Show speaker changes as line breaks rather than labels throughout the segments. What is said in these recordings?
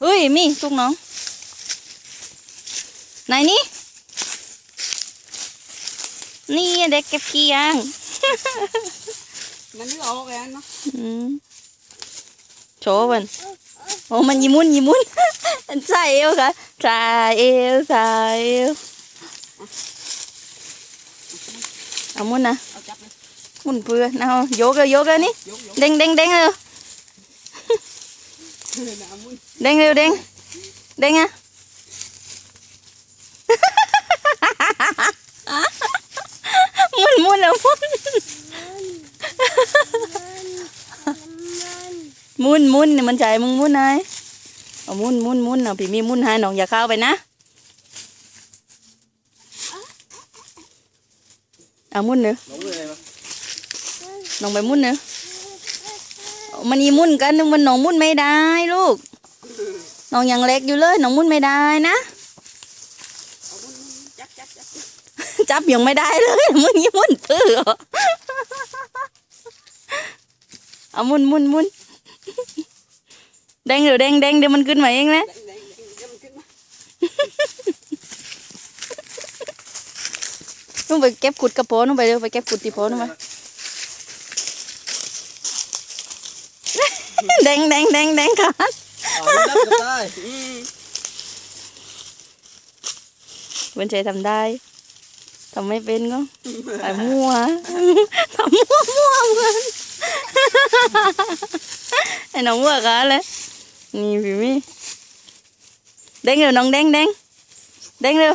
เฮ้ยมีลูกน้อง ไหนนี่ นี่เด็กเก็บขี้ยาง
มันนึกออกแล้วเนาะ
อืมโชว์มันโอ้มันยิ้มุนยิ้มุนใส่เอวค่ะใส่เอวใส่เอวเอามุนนะ
เอาจับเลย
มุนเพื่อเอาโยกเลยโยกเลยนี่
ยกยก
เด้งเด้งเด้งเร็ว
น้ำมุน
เด้งเร็วเด้งเด้งอะมุนมุนแล้วมุนมุนมุนเนี่ยมันใจมึงมุนไงเอามุนมุนมุนเอาพี่มีมุนให้น้องอย่าเข้าไปนะเอามุนเนอะ
น้อ
น้องไปมุนเนอะ มันอีมุนกันมันน้องมุนไม่ได้ลูกน้องยังเล็กอยู่เลยน้องมุนไม่ได้นะ
จับจับจับ
จับยังไม่ได้เลยมึงยี่มุนตื้อเหรอเอามุนมุนมุนแดงเดี๋ยวแดงแดงเดี๋ยวมันขึ้นมาเองนะนุ่งไปเก็บขุดกระโปรงนุ่งไปเร็วไปเก็บขุดตีโพนุ่งไป แดงแดงแดงแดงขาด
เอาไม่รับก็ได้
อืม
เวนใจทำได้ทำไม่เป็นก็ไอ้มั่วทำมั่วมั่วเหมือนไอ้น้องมั่วกันเลยนี่พี่มี่แดงเร็วน้องแดงแดงแดงเร็ว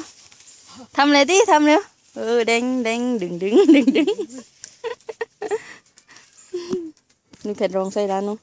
ทำเลยดิทำเร็วเออแดงแดงดึงดึงดึงดึงนี่เผ็ดรองใส่ร้านนู้น